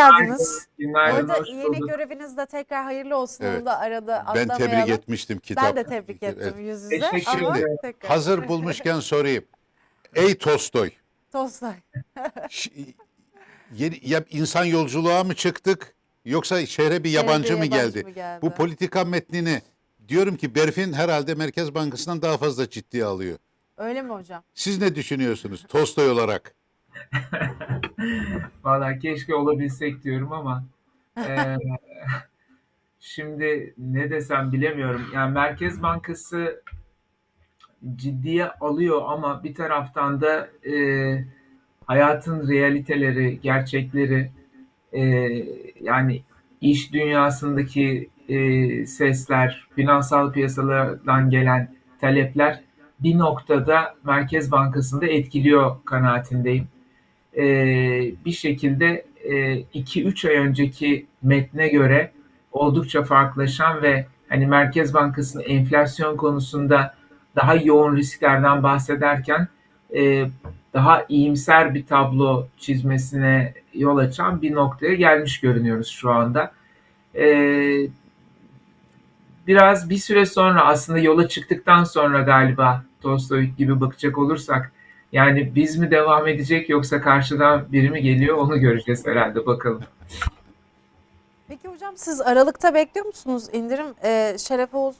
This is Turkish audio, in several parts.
geldiniz. Günaydın, Orada hoş yeni bulduk. göreviniz de tekrar hayırlı olsun. Evet. Onu da arada Ben atlamayalım. tebrik etmiştim kitap. Ben de tebrik ettim Evet. yüz yüze. Teşekkür Ama ederim. tekrar. Hazır bulmuşken sorayım. Ey Tolstoy, Tolstoy. ş- yeni, ya insan yolculuğa mı çıktık yoksa şehre bir yabancı mı yabancı geldi? mı geldi? Bu politika metnini diyorum ki Berfin herhalde Merkez Bankası'ndan daha fazla ciddiye alıyor. Öyle mi hocam? Siz ne düşünüyorsunuz Tolstoy olarak? Valla keşke olabilsek diyorum ama eee, şimdi ne desem bilemiyorum. Yani Merkez Bankası ciddiye alıyor ama bir taraftan da eee, hayatın realiteleri, gerçekleri eee, yani iş dünyasındaki eee, sesler, finansal piyasalardan gelen talepler bir noktada Merkez Bankası'nda etkiliyor kanaatindeyim. E, bir şekilde 2-3 ay önceki metne göre oldukça farklılaşan ve hani Merkez Bankası'nın enflasyon konusunda daha yoğun risklerden bahsederken e, daha iyimser bir tablo çizmesine yol açan bir noktaya gelmiş görünüyoruz şu anda. E, biraz bir süre sonra aslında yola çıktıktan sonra galiba Tolstoy gibi bakacak olursak yani biz mi devam edecek yoksa karşıdan biri mi geliyor onu göreceğiz herhalde bakalım. Peki hocam siz Aralık'ta bekliyor musunuz indirim? Ee, Şeref Oğuz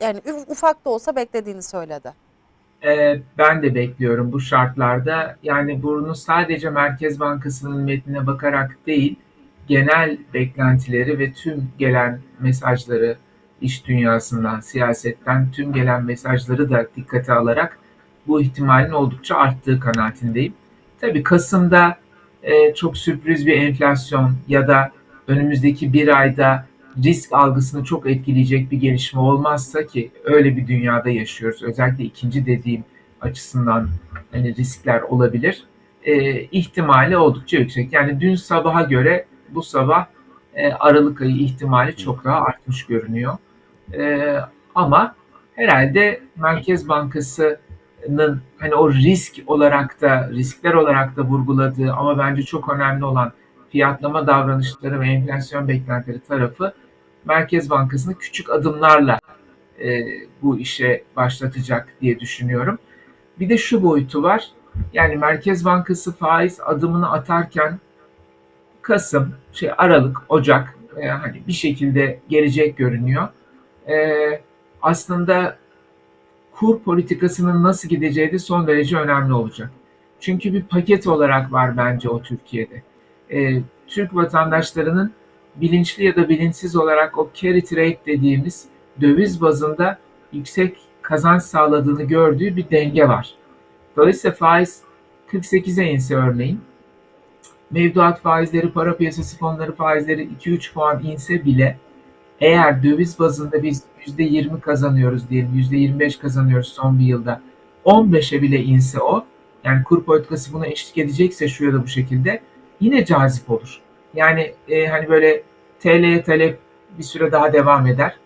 yani ufak da olsa beklediğini söyledi. Ee, ben de bekliyorum bu şartlarda. Yani bunu sadece Merkez Bankası'nın metnine bakarak değil, genel beklentileri ve tüm gelen mesajları iş dünyasından, siyasetten tüm gelen mesajları da dikkate alarak bu ihtimalin oldukça arttığı kanaatindeyim. Tabii Kasım'da e, çok sürpriz bir enflasyon ya da önümüzdeki bir ayda risk algısını çok etkileyecek bir gelişme olmazsa ki öyle bir dünyada yaşıyoruz. Özellikle ikinci dediğim açısından hani riskler olabilir. E, ihtimali oldukça yüksek. Yani dün sabaha göre bu sabah e, Aralık ayı ihtimali çok daha artmış görünüyor. E, ama herhalde Merkez Bankası'nın hani o risk olarak da riskler olarak da vurguladığı ama bence çok önemli olan fiyatlama davranışları ve enflasyon beklentileri tarafı Merkez Bankası'nı küçük adımlarla e, bu işe başlatacak diye düşünüyorum. Bir de şu boyutu var. Yani Merkez Bankası faiz adımını atarken Kasım, şey Aralık, Ocak e, hani bir şekilde gelecek görünüyor. E, aslında kur politikasının nasıl gideceği de son derece önemli olacak. Çünkü bir paket olarak var bence o Türkiye'de. E, Türk vatandaşlarının bilinçli ya da bilinçsiz olarak o carry trade dediğimiz döviz bazında yüksek kazanç sağladığını gördüğü bir denge var. Dolayısıyla faiz 48'e inse örneğin, mevduat faizleri, para piyasası fonları faizleri 2-3 puan inse bile eğer döviz bazında biz %20 kazanıyoruz diyelim, %25 kazanıyoruz son bir yılda, 15'e bile inse o, yani kur politikası buna eşlik edecekse şu ya da bu şekilde yine cazip olur. Yani e, hani böyle TL'ye talep bir süre daha devam eder.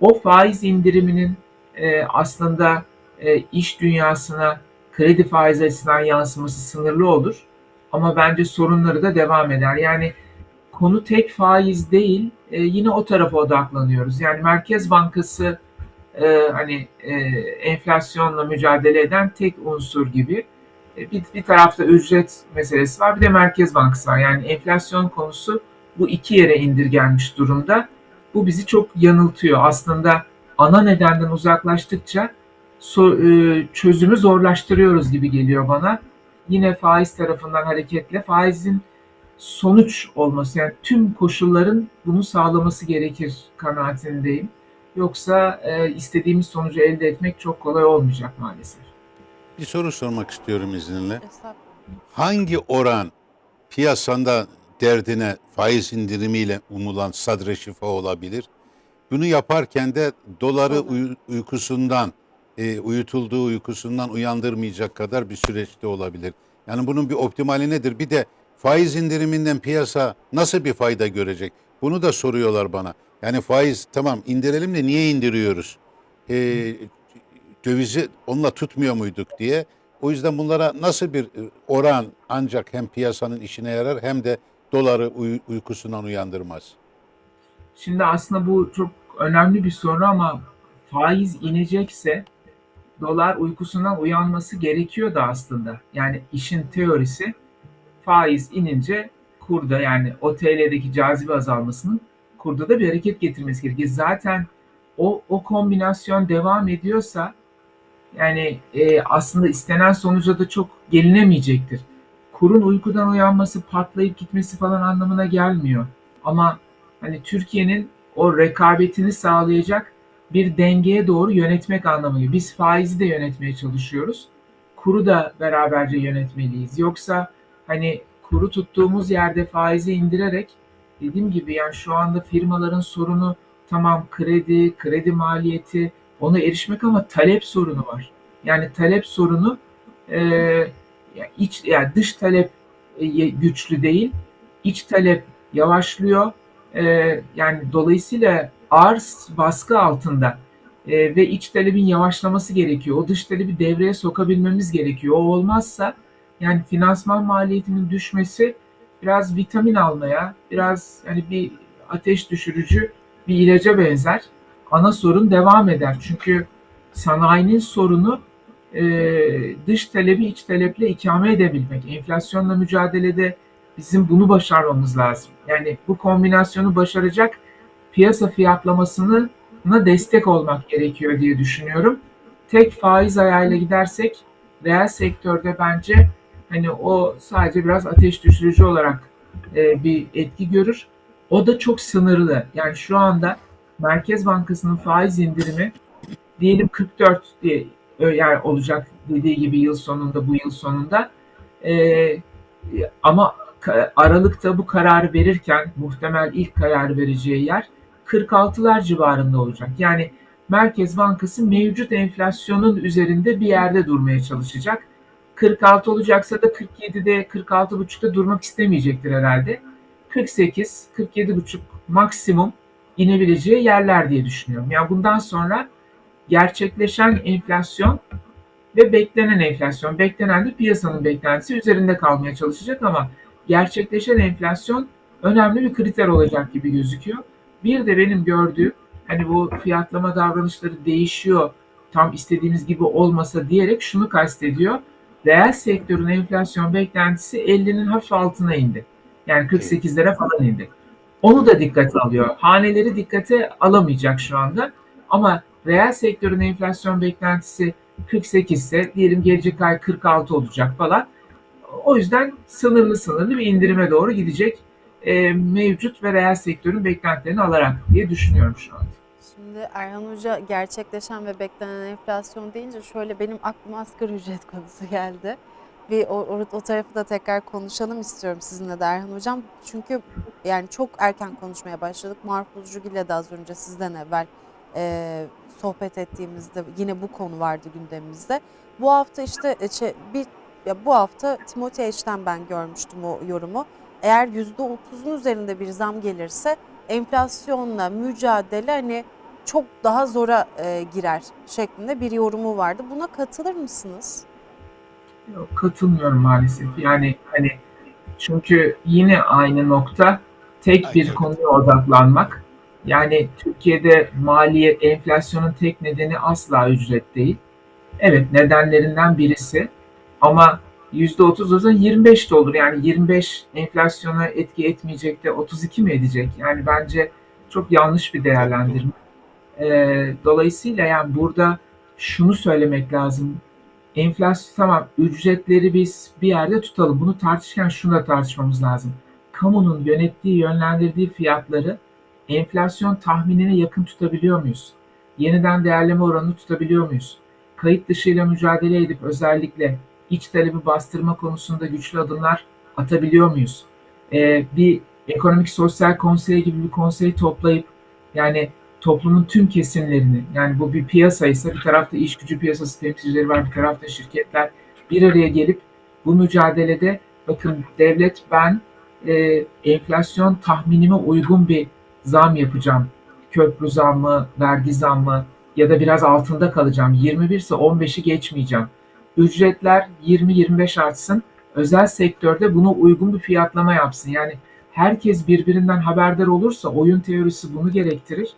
O faiz indiriminin e, aslında e, iş dünyasına kredi faizi açısından yansıması sınırlı olur. Ama bence sorunları da devam eder. Yani konu tek faiz değil, e, yine o tarafa odaklanıyoruz. Yani Merkez Bankası e, hani e, enflasyonla mücadele eden tek unsur gibi. E, bir, bir tarafta ücret meselesi var, bir de Merkez Bankası var. Yani enflasyon konusu bu iki yere indirgenmiş durumda. Bu bizi çok yanıltıyor. Aslında ana nedenden uzaklaştıkça so, e, çözümü zorlaştırıyoruz gibi geliyor bana. Yine faiz tarafından hareketle faizin sonuç olması yani tüm koşulların bunu sağlaması gerekir kanaatindeyim. Yoksa e, istediğimiz sonucu elde etmek çok kolay olmayacak maalesef. Bir soru sormak istiyorum izninle. Hangi oran piyasanda derdine faiz indirimiyle umulan sadre şifa olabilir? Bunu yaparken de doları Dolar. uyu- uykusundan, e, uyutulduğu uykusundan uyandırmayacak kadar bir süreçte olabilir. Yani bunun bir optimali nedir? Bir de faiz indiriminden piyasa nasıl bir fayda görecek? Bunu da soruyorlar bana. Yani faiz tamam indirelim de niye indiriyoruz? E, dövizi onunla tutmuyor muyduk diye. O yüzden bunlara nasıl bir e, oran ancak hem piyasanın işine yarar hem de doları uy- uykusundan uyandırmaz? Şimdi aslında bu çok önemli bir soru ama faiz inecekse dolar uykusundan uyanması gerekiyor da aslında. Yani işin teorisi faiz inince kurda yani o TL'deki cazibe azalmasının kurda da bir hareket getirmesi gerekiyor. Zaten o, o kombinasyon devam ediyorsa yani e, aslında istenen sonuca da çok gelinemeyecektir. Kurun uykudan uyanması, patlayıp gitmesi falan anlamına gelmiyor. Ama hani Türkiye'nin o rekabetini sağlayacak bir dengeye doğru yönetmek anlamında. Biz faizi de yönetmeye çalışıyoruz. Kuru da beraberce yönetmeliyiz. Yoksa hani kuru tuttuğumuz yerde faizi indirerek dediğim gibi yani şu anda firmaların sorunu tamam kredi, kredi maliyeti ona erişmek ama talep sorunu var. Yani talep sorunu e, ya iç yani dış talep e, güçlü değil, iç talep yavaşlıyor. E, yani dolayısıyla arz baskı altında E, ve iç talebin yavaşlaması gerekiyor. O dış talebi devreye sokabilmemiz gerekiyor. O olmazsa yani finansman maliyetinin düşmesi biraz vitamin almaya, biraz hani bir ateş düşürücü bir ilaca benzer. Ana sorun devam eder. Çünkü sanayinin sorunu e, dış talebi iç taleple ikame edebilmek. Enflasyonla mücadelede bizim bunu başarmamız lazım. Yani bu kombinasyonu başaracak piyasa fiyatlamasını destek olmak gerekiyor diye düşünüyorum. Tek faiz ayağıyla gidersek reel sektörde bence hani o sadece biraz ateş düşürücü olarak e, bir etki görür. O da çok sınırlı. Yani şu anda Merkez Bankası'nın faiz indirimi diyelim 44 diye yani olacak dediği gibi yıl sonunda bu yıl sonunda. E, ama Aralık'ta bu kararı verirken muhtemel ilk karar vereceği yer 46'lar civarında olacak. Yani Merkez Bankası mevcut enflasyonun üzerinde bir yerde durmaya çalışacak. 46 olacaksa da 47'de 46,5'ta durmak istemeyecektir herhalde. 48, 47,5 maksimum inebileceği yerler diye düşünüyorum. Yani bundan sonra gerçekleşen enflasyon ve beklenen enflasyon, beklenen de piyasanın beklentisi üzerinde kalmaya çalışacak ama gerçekleşen enflasyon önemli bir kriter olacak gibi gözüküyor. Bir de benim gördüğüm hani bu fiyatlama davranışları değişiyor tam istediğimiz gibi olmasa diyerek şunu kastediyor. Reel sektörün enflasyon beklentisi 50'nin hafif altına indi. Yani 48'lere falan indi. Onu da dikkate alıyor. Haneleri dikkate alamayacak şu anda. Ama reel sektörün enflasyon beklentisi 48 ise diyelim gelecek ay 46 olacak falan. O yüzden sınırlı sınırlı bir indirime doğru gidecek e, mevcut ve reel sektörün beklentilerini alarak diye düşünüyorum şu anda. Şimdi Erhan Hoca gerçekleşen ve beklenen enflasyon deyince şöyle benim aklıma asgari ücret konusu geldi. Bir o, o, o tarafı da tekrar konuşalım istiyorum sizinle de Erhan Hocam. Çünkü yani çok erken konuşmaya başladık. Marpulcu ile de az önce sizden evvel e, sohbet ettiğimizde yine bu konu vardı gündemimizde. Bu hafta işte e, bir ya bu hafta Timothy H'den ben görmüştüm o yorumu. Eğer %30'un üzerinde bir zam gelirse enflasyonla mücadele hani çok daha zora e, girer şeklinde bir yorumu vardı. Buna katılır mısınız? Yok, katılmıyorum maalesef. Yani hani çünkü yine aynı nokta tek bir konuya odaklanmak. Yani Türkiye'de maliyet, enflasyonun tek nedeni asla ücret değil. Evet nedenlerinden birisi ama %30 o zaman 25 de olur. Yani 25 enflasyona etki etmeyecek de 32 mi edecek? Yani bence çok yanlış bir değerlendirme. Ee, dolayısıyla yani burada şunu söylemek lazım. Enflasyon tamam ücretleri biz bir yerde tutalım. Bunu tartışırken şunu da tartışmamız lazım. Kamunun yönettiği, yönlendirdiği fiyatları enflasyon tahminine yakın tutabiliyor muyuz? Yeniden değerleme oranını tutabiliyor muyuz? Kayıt dışıyla mücadele edip özellikle iç talebi bastırma konusunda güçlü adımlar atabiliyor muyuz? Ee, bir ekonomik sosyal konsey gibi bir konsey toplayıp yani toplumun tüm kesimlerini yani bu bir piyasa ise bir tarafta iş gücü piyasası temsilcileri var bir tarafta şirketler bir araya gelip bu mücadelede bakın devlet ben e, enflasyon tahminime uygun bir zam yapacağım. Köprü zammı, vergi zammı ya da biraz altında kalacağım. 21 ise 15'i geçmeyeceğim ücretler 20-25 artsın. Özel sektörde buna uygun bir fiyatlama yapsın. Yani herkes birbirinden haberdar olursa oyun teorisi bunu gerektirir.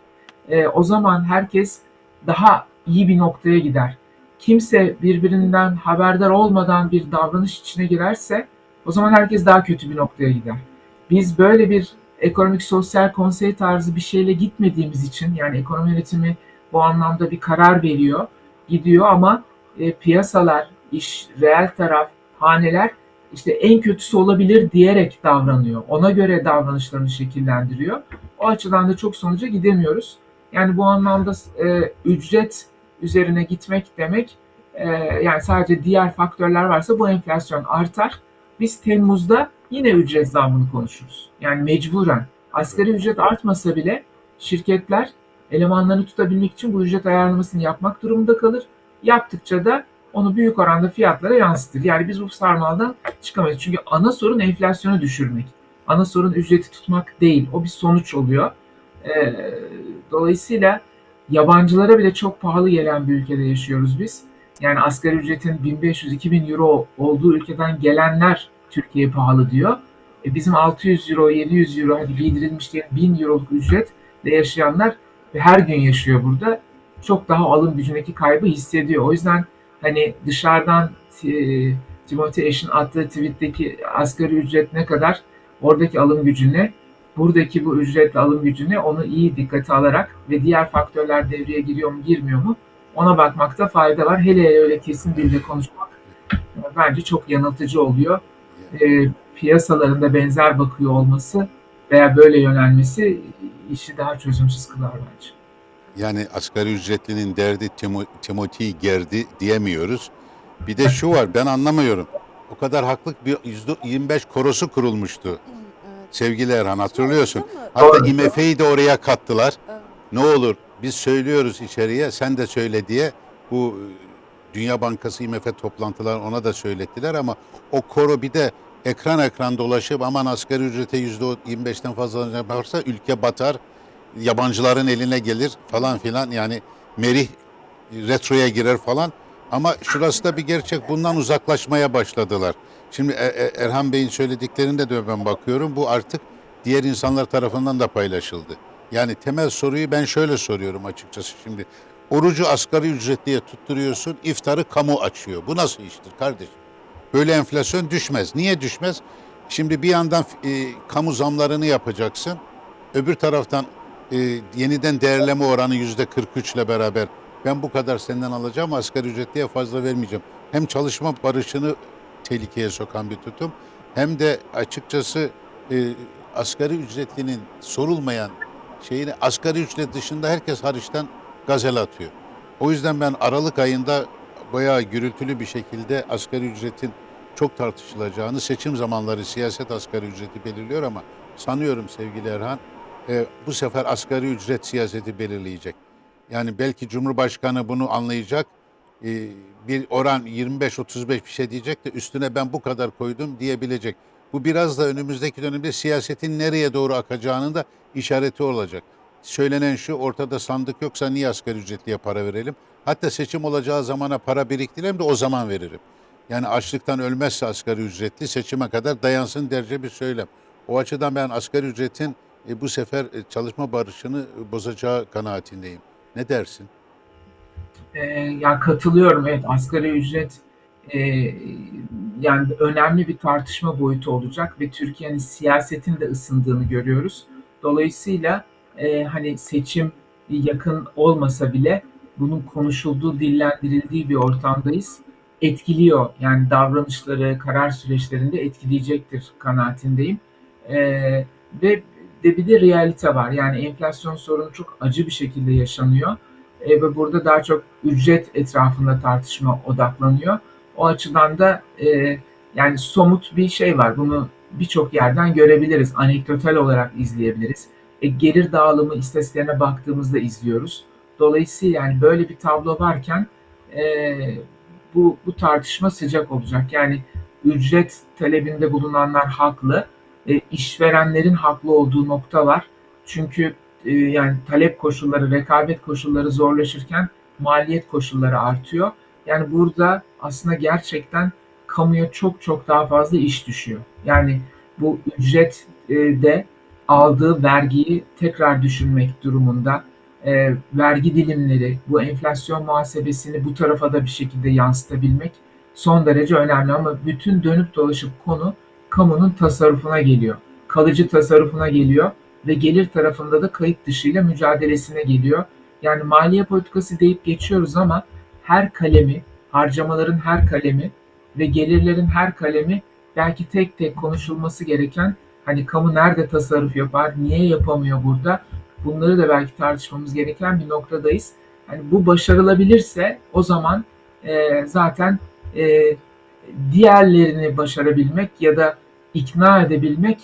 E, o zaman herkes daha iyi bir noktaya gider. Kimse birbirinden haberdar olmadan bir davranış içine girerse o zaman herkes daha kötü bir noktaya gider. Biz böyle bir ekonomik sosyal konsey tarzı bir şeyle gitmediğimiz için yani ekonomi yönetimi bu anlamda bir karar veriyor, gidiyor ama e, piyasalar, iş, reel taraf, haneler işte en kötüsü olabilir diyerek davranıyor. Ona göre davranışlarını şekillendiriyor. O açıdan da çok sonuca gidemiyoruz. Yani bu anlamda e, ücret üzerine gitmek demek e, yani sadece diğer faktörler varsa bu enflasyon artar. Biz Temmuz'da yine ücret zammını konuşuruz. Yani mecburen. Asgari ücret artmasa bile şirketler elemanlarını tutabilmek için bu ücret ayarlamasını yapmak durumunda kalır. Yaptıkça da onu büyük oranda fiyatlara yansıtır. Yani biz bu sarmaldan çıkamayız. Çünkü ana sorun enflasyonu düşürmek. Ana sorun ücreti tutmak değil. O bir sonuç oluyor. Ee, dolayısıyla yabancılara bile çok pahalı gelen bir ülkede yaşıyoruz biz. Yani asgari ücretin 1500-2000 euro olduğu ülkeden gelenler Türkiye'ye pahalı diyor. E bizim 600 euro, 700 euro hadi giydirilmiş diye 1000 euroluk ücretle yaşayanlar ve her gün yaşıyor burada. Çok daha alım gücündeki kaybı hissediyor. O yüzden hani dışarıdan e, Timothy Ash'in attığı tweet'teki asgari ücret ne kadar, oradaki alım gücüne, buradaki bu ücretle alım gücüne onu iyi dikkate alarak ve diğer faktörler devreye giriyor mu girmiyor mu ona bakmakta fayda var. Hele hele öyle kesin dilde konuşmak e, bence çok yanıltıcı oluyor. E, piyasalarında benzer bakıyor olması veya böyle yönelmesi işi daha çözümsüz kılar bence. Yani asgari ücretlinin derdi Timo, Timothy gerdi diyemiyoruz. Bir de şu var ben anlamıyorum. O kadar haklık bir %25 korosu kurulmuştu. Sevgili Erhan hatırlıyorsun. Hatta. IMF'yi de oraya kattılar. Ne olur biz söylüyoruz içeriye sen de söyle diye bu e, Dünya Bankası IMF toplantılar ona da söylettiler ama o koro bir de ekran ekran dolaşıp aman asgari ücrete yüzde 25'ten fazla yaparsa ülke batar, yabancıların eline gelir falan filan yani merih retroya girer falan. Ama şurası da bir gerçek bundan uzaklaşmaya başladılar. Şimdi E- E- Erhan Bey'in söylediklerinde de ben bakıyorum bu artık diğer insanlar tarafından da paylaşıldı. Yani temel soruyu ben şöyle soruyorum açıkçası şimdi. Orucu asgari ücretliye tutturuyorsun, iftarı kamu açıyor. Bu nasıl iştir kardeşim? Böyle enflasyon düşmez. Niye düşmez? Şimdi bir yandan e, kamu zamlarını yapacaksın. Öbür taraftan e, yeniden değerleme oranı yüzde 43 ile beraber ben bu kadar senden alacağım asgari ücretliye fazla vermeyeceğim. Hem çalışma barışını tehlikeye sokan bir tutum hem de açıkçası e, asgari ücretlinin sorulmayan şeyini asgari ücret dışında herkes hariçten gazel atıyor. O yüzden ben Aralık ayında bayağı gürültülü bir şekilde asgari ücretin çok tartışılacağını, seçim zamanları siyaset asgari ücreti belirliyor ama sanıyorum sevgili Erhan e, bu sefer asgari ücret siyaseti belirleyecek. Yani belki Cumhurbaşkanı bunu anlayacak, e, bir oran 25-35 bir şey diyecek de üstüne ben bu kadar koydum diyebilecek. Bu biraz da önümüzdeki dönemde siyasetin nereye doğru akacağının da işareti olacak. Söylenen şu ortada sandık yoksa niye asgari ücretliye para verelim? Hatta seçim olacağı zamana para biriktirelim de o zaman veririm. Yani açlıktan ölmezse asgari ücretli seçime kadar dayansın derece bir söylem. O açıdan ben asgari ücretin e, bu sefer e, çalışma barışını e, bozacağı kanaatindeyim. Ne dersin? Ee, ya katılıyorum evet asgari ücret e, yani önemli bir tartışma boyutu olacak ve Türkiye'nin siyasetin de ısındığını görüyoruz. Dolayısıyla e, hani seçim yakın olmasa bile bunun konuşulduğu, dillendirildiği bir ortamdayız. Etkiliyor yani davranışları, karar süreçlerinde etkileyecektir kanaatindeyim. E, ve de bir de realite var yani enflasyon sorunu çok acı bir şekilde yaşanıyor e, ve burada daha çok ücret etrafında tartışma odaklanıyor. O açıdan da e, yani somut bir şey var. Bunu birçok yerden görebiliriz. Anekdotal olarak izleyebiliriz. E, gelir dağılımı istatistiklerine baktığımızda izliyoruz. Dolayısıyla yani böyle bir tablo varken e, bu, bu tartışma sıcak olacak. Yani ücret talebinde bulunanlar haklı. E, işverenlerin haklı olduğu nokta var. Çünkü e, yani talep koşulları, rekabet koşulları zorlaşırken maliyet koşulları artıyor. Yani burada aslında gerçekten kamuya çok çok daha fazla iş düşüyor. Yani bu ücret de aldığı vergiyi tekrar düşünmek durumunda. E, vergi dilimleri, bu enflasyon muhasebesini bu tarafa da bir şekilde yansıtabilmek son derece önemli ama bütün dönüp dolaşıp konu kamunun tasarrufuna geliyor. Kalıcı tasarrufuna geliyor ve gelir tarafında da kayıt dışıyla mücadelesine geliyor. Yani maliye politikası deyip geçiyoruz ama her kalemi, harcamaların her kalemi ve gelirlerin her kalemi belki tek tek konuşulması gereken hani kamu nerede tasarruf yapar, niye yapamıyor burada bunları da belki tartışmamız gereken bir noktadayız. Hani bu başarılabilirse o zaman e, zaten e, diğerlerini başarabilmek ya da ikna edebilmek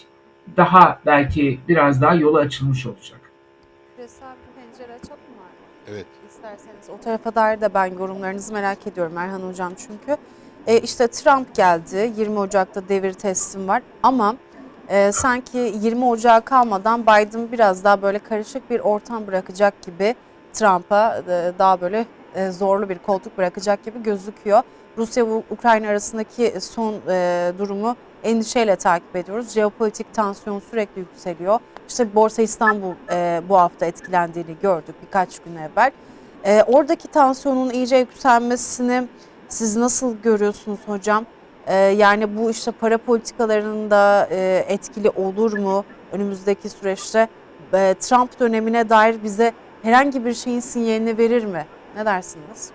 daha belki biraz daha yolu açılmış olacak. Küresel bir pencere açalım mı? Evet. İsterseniz o tarafa dair de ben yorumlarınızı merak ediyorum Erhan Hocam çünkü. E, işte Trump geldi, 20 Ocak'ta devir teslim var ama e, sanki 20 Ocak'a kalmadan Biden biraz daha böyle karışık bir ortam bırakacak gibi Trump'a e, daha böyle e, zorlu bir koltuk bırakacak gibi gözüküyor. Rusya ve Ukrayna arasındaki son e, durumu endişeyle takip ediyoruz. Jeopolitik tansiyon sürekli yükseliyor. İşte Borsa İstanbul e, bu hafta etkilendiğini gördük birkaç gün evvel. E, oradaki tansiyonun iyice yükselmesini siz nasıl görüyorsunuz hocam? E, yani bu işte para politikalarında e, etkili olur mu önümüzdeki süreçte? E, Trump dönemine dair bize herhangi bir şeyin sinyalini verir mi? Ne dersiniz?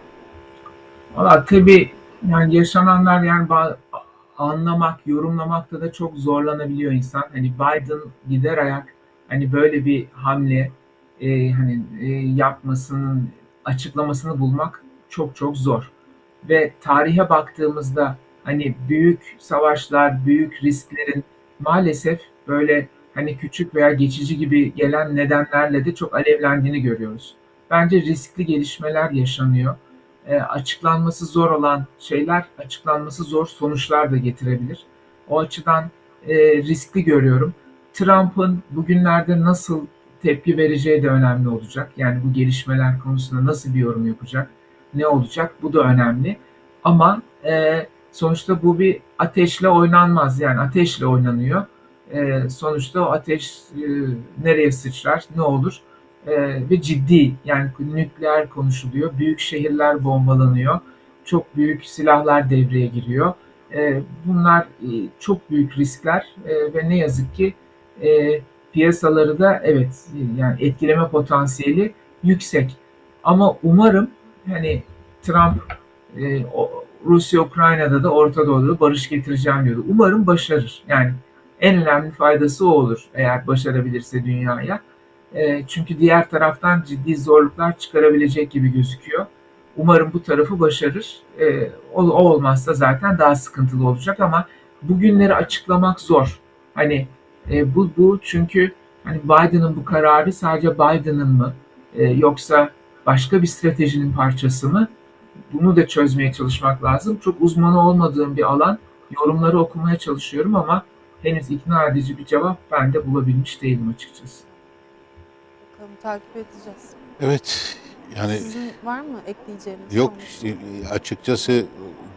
Valla tabii yani yaşananlar yani anlamak, yorumlamakta da çok zorlanabiliyor insan. Hani Biden gider ayak hani böyle bir hamle e, hani e, yapmasının açıklamasını bulmak çok çok zor. Ve tarihe baktığımızda hani büyük savaşlar, büyük risklerin maalesef böyle hani küçük veya geçici gibi gelen nedenlerle de çok alevlendiğini görüyoruz. Bence riskli gelişmeler yaşanıyor e, açıklanması zor olan şeyler açıklanması zor sonuçlar da getirebilir. O açıdan e, riskli görüyorum. Trump'ın bugünlerde nasıl tepki vereceği de önemli olacak. Yani bu gelişmeler konusunda nasıl bir yorum yapacak, ne olacak bu da önemli. Ama e, sonuçta bu bir ateşle oynanmaz. Yani ateşle oynanıyor. E, sonuçta o ateş e, nereye sıçrar, ne olur? Ee, ve ciddi yani nükleer konuşuluyor. Büyük şehirler bombalanıyor. Çok büyük silahlar devreye giriyor. Ee, bunlar e, çok büyük riskler e, ve ne yazık ki e, piyasaları da evet yani etkileme potansiyeli yüksek. Ama umarım hani Trump e, Rusya Ukrayna'da da Orta Doğu'da da barış getireceğim diyordu. Umarım başarır. Yani en önemli faydası o olur eğer başarabilirse dünyaya. E, çünkü diğer taraftan ciddi zorluklar çıkarabilecek gibi gözüküyor. Umarım bu tarafı başarır. E, o, o olmazsa zaten daha sıkıntılı olacak ama bugünleri açıklamak zor. Hani e, bu bu çünkü hani Biden'ın bu kararı sadece Biden'ın mı e, yoksa başka bir stratejinin parçası mı? Bunu da çözmeye çalışmak lazım. Çok uzmanı olmadığım bir alan. Yorumları okumaya çalışıyorum ama henüz ikna edici bir cevap ben de bulabilmiş değilim açıkçası. Bakalım takip edeceğiz. Evet. Yani Sizin var mı ekleyeceğiniz? Yok e, açıkçası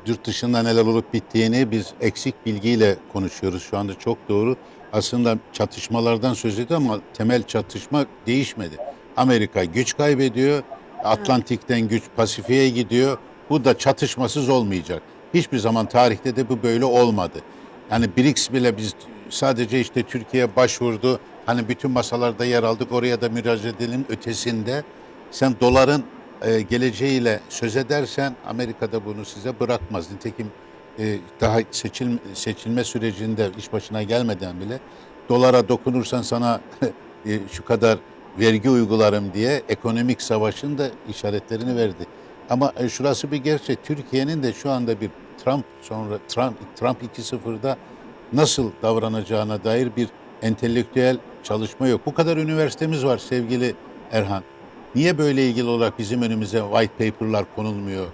yurt dışında neler olup bittiğini biz eksik bilgiyle konuşuyoruz şu anda çok doğru. Aslında çatışmalardan söz ediyor ama temel çatışma değişmedi. Amerika güç kaybediyor, Atlantik'ten güç Pasifik'e gidiyor. Bu da çatışmasız olmayacak. Hiçbir zaman tarihte de bu böyle olmadı. Yani BRICS bile biz sadece işte Türkiye başvurdu. Hani bütün masalarda yer aldık oraya da müracaat edelim ötesinde. Sen doların e, geleceğiyle söz edersen Amerika'da bunu size bırakmaz. Nitekim e, daha seçil, seçilme sürecinde iş başına gelmeden bile dolara dokunursan sana e, şu kadar vergi uygularım diye ekonomik savaşın da işaretlerini verdi. Ama e, şurası bir gerçek. Türkiye'nin de şu anda bir Trump sonra Trump Trump 2.0'da nasıl davranacağına dair bir entelektüel çalışma yok. Bu kadar üniversitemiz var sevgili Erhan. Niye böyle ilgili olarak bizim önümüze white paper'lar konulmuyor?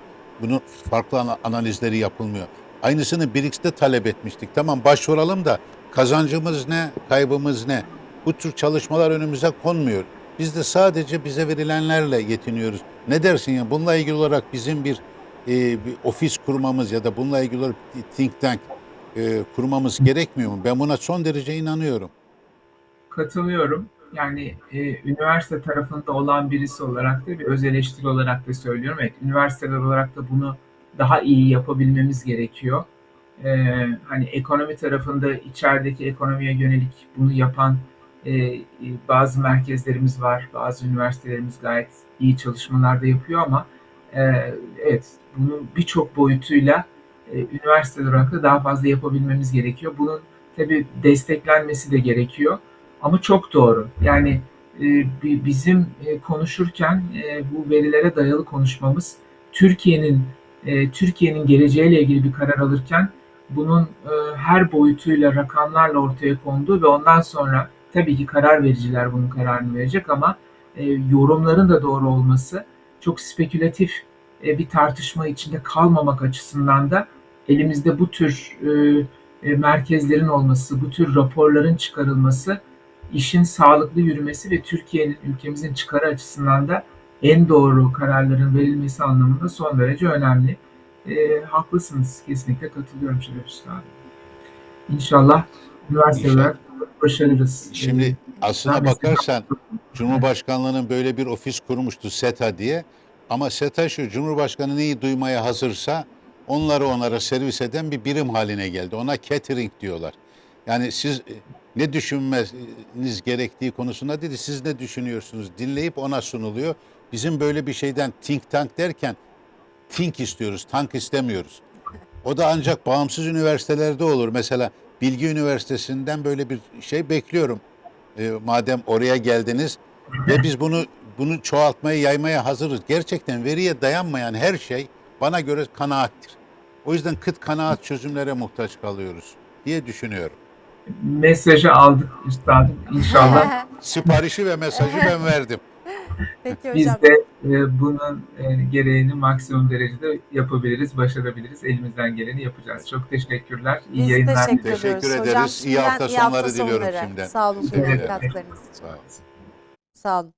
Bunun farklı ana- analizleri yapılmıyor. Aynısını BRICS'te talep etmiştik. Tamam başvuralım da kazancımız ne, kaybımız ne? Bu tür çalışmalar önümüze konmuyor. Biz de sadece bize verilenlerle yetiniyoruz. Ne dersin ya? Bununla ilgili olarak bizim bir, e, bir ofis kurmamız ya da bununla ilgili olarak think tank e, kurmamız gerekmiyor mu? Ben buna son derece inanıyorum. Katılıyorum. Yani e, üniversite tarafında olan birisi olarak da bir öz eleştiri olarak da söylüyorum. Evet, üniversiteler olarak da bunu daha iyi yapabilmemiz gerekiyor. E, hani ekonomi tarafında içerideki ekonomiye yönelik bunu yapan e, bazı merkezlerimiz var, bazı üniversitelerimiz gayet iyi çalışmalar da yapıyor ama e, evet bunun birçok boyutuyla e, üniversiteler olarak da daha fazla yapabilmemiz gerekiyor. Bunun tabii desteklenmesi de gerekiyor. Ama çok doğru. Yani e, bi- bizim e, konuşurken e, bu verilere dayalı konuşmamız Türkiye'nin Türkiye'nin geleceğiyle ilgili bir karar alırken bunun her boyutuyla rakamlarla ortaya konduğu ve ondan sonra tabii ki karar vericiler bunun kararını verecek ama yorumların da doğru olması çok spekülatif bir tartışma içinde kalmamak açısından da elimizde bu tür merkezlerin olması, bu tür raporların çıkarılması, işin sağlıklı yürümesi ve Türkiye'nin, ülkemizin çıkarı açısından da en doğru kararların verilmesi anlamında son derece önemli. E, haklısınız, kesinlikle katılıyorum Şeref Usta. İnşallah üniversite İnşallah. olarak başarırız. Şimdi E, aslına mesela- bakarsan Cumhurbaşkanlığının böyle bir ofis kurmuştu SETA diye. Ama SETA şu Cumhurbaşkanı neyi duymaya hazırsa onları onlara servis eden bir birim haline geldi. Ona catering diyorlar. Yani siz e, ne düşünmeniz gerektiği konusunda dedi. Siz ne düşünüyorsunuz? Dinleyip ona sunuluyor. Bizim böyle bir şeyden think tank derken think istiyoruz, tank istemiyoruz. O da ancak bağımsız üniversitelerde olur. Mesela Bilgi Üniversitesi'nden böyle bir şey bekliyorum. E, madem oraya geldiniz ve biz bunu bunu çoğaltmaya, yaymaya hazırız. Gerçekten veriye dayanmayan her şey bana göre kanaattir. O yüzden kıt kanaat çözümlere muhtaç kalıyoruz diye düşünüyorum. Mesajı aldık üstadım. İnşallah Siparişi ve mesajı ben verdim. Peki biz hocam. de e, bunun e, gereğini maksimum derecede yapabiliriz, başarabiliriz. Elimizden geleni yapacağız. Çok teşekkürler. İyi Biz yayınlar. teşekkür, Teşekkür ediyoruz. ederiz. Hocam, İyi hafta sonları diliyorum şimdiden. Sağ olun. Sağ olun. Sağ olun.